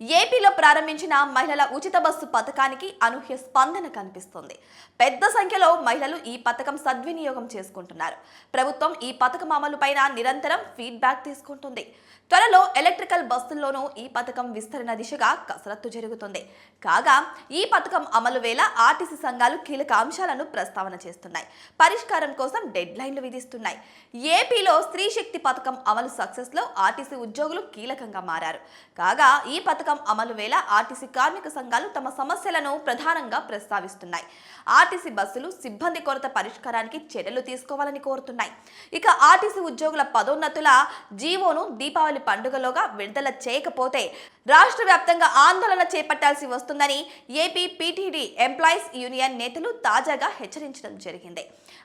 ఏపీలో ప్రారంభించిన మహిళల ఉచిత బస్సు పథకానికి అనూహ్య స్పందన కనిపిస్తుంది. పెద్ద సంఖ్యలో మహిళలు ఈ పథకం సద్వినియోగం చేసుకుంటున్నారు. ప్రభుత్వం ఈ పథకం అమలుపైన నిరంతరం ఫీడ్బ్యాక్ తీసుకుంటుంది. త్వరలో ఎలక్ట్రికల్ బస్సుల్లోనూ ఈ పథకం విస్తరణ దిశగా కసరత్తు జరుగుతుంది. కాగా ఈ పథకం అమలు వేళ ఆర్టీసీ సంఘాలు కీలక అంశాలను ప్రస్తావన చేస్తున్నాయి. పరిష్కారం కోసం డెడ్ లైన్లు విధిస్తున్నాయి. ఏపీలో స్త్రీ శక్తి పథకం అమలు సక్సెస్లో ఆర్టీసీ ఉద్యోగులు కీలకంగా మారారు. కాగా ఈ పథకం అమలు వేళ ఆర్టీసీ కార్మిక సంఘాలు తమ సమస్యలను ప్రధానంగా ప్రస్తావిస్తున్నాయి. ఆర్టీసీ బస్సులు సిబ్బంది కొరత పరిష్కారానికి చర్యలు తీసుకోవాలని కోరుతున్నాయి. ఇక ఆర్టీసీ ఉద్యోగుల పదోన్నతుల జీవోను దీపావళి పండుగలోగా విడుదల చేయకపోతే రాష్ట్ర వ్యాప్తంగా ఆందోళన చేపట్టాల్సి వస్తుందని ఏపీ పీటీడీ ఎంప్లాయీస్ యూనియన్ నేతలు తాజాగా హెచ్చరించడం జరిగింది.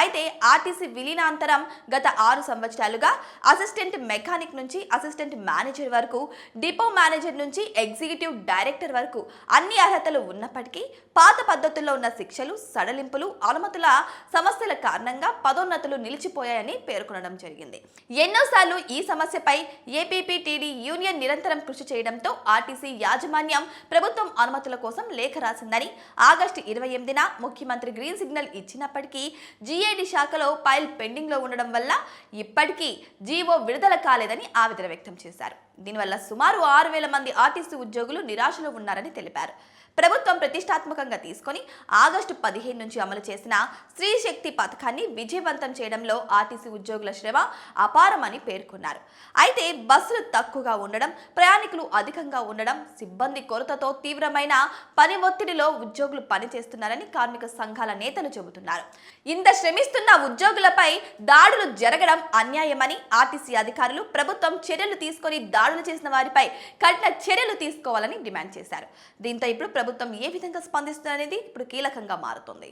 అయితే ఆర్టీసీ విలీనాంతరం గత ఆరు సంవత్సరాలుగా అసిస్టెంట్ మెకానిక్ నుంచి అసిస్టెంట్ మేనేజర్ వరకు డిపో మేనేజర్ నుంచి ఎగ్జిక్యూటివ్ డైరెక్టర్ వరకు అన్ని అర్హతలు ఉన్నప్పటికీ పాత పద్ధతుల్లో ఉన్న శిక్షలు సడలింపులు అనుమతుల సమస్యల కారణంగా పదోన్నతులు నిలిచిపోయాయని పేర్కొనడం జరిగింది. ఎన్నోసార్లు ఈ సమస్యపై ఏపీపీటీడీ యూనియన్ నిరంతరం కృషి చేయడంతో ఆర్టీసీ యాజమాన్యం ప్రభుత్వం అనుమతుల కోసం లేఖ రాసిందని ఆగస్టు ఇరవై ఎనిమిదిన ముఖ్యమంత్రి గ్రీన్ సిగ్నల్ ఇచ్చినప్పటికీ జీఏడి శాఖలో ఫైల్ పెండింగ్లో ఉండడం వల్ల ఇప్పటికీ జీవో విడుదల కాలేదని ఆవేదన వ్యక్తం చేశారు. దీనివల్ల సుమారు ఆరు వేల మంది ఆర్టీసీ ఉద్యోగులు నిరాశలో ఉన్నారని తెలిపారు. ప్రభుత్వం ప్రతిష్టాత్మకంగా తీసుకొని ఆగస్టు పదిహేను నుంచి అమలు చేసిన స్త్రీ శక్తి పథకాన్ని విజయవంతం చేయడంలో ఆర్టీసీ ఉద్యోగుల శ్రమ అపారమని పేర్కొన్నారు. అయితే బస్సులు తక్కువగా ఉండడం ప్రయాణికులు అధికంగా ఉండడం సిబ్బంది కొరతతో తీవ్రమైన పని ఒత్తిడిలో ఉద్యోగులు పనిచేస్తున్నారని కార్మిక సంఘాల నేతలు చెబుతున్నారు. ఇంత శ్రమిస్తున్న ఉద్యోగులపై దాడులు జరగడం అన్యాయమని ఆర్టీసీ అధికారులు ప్రభుత్వం చర్యలు తీసుకొని దాడులు చేసిన వారిపై కఠిన చర్యలు తీసుకోవాలని డిమాండ్ చేశారు. దీంతో ఇప్పుడు ప్రభుత్వం ఏ విధంగా స్పందిస్తుందనేది ఇప్పుడు కీలకంగా మారుతుంది.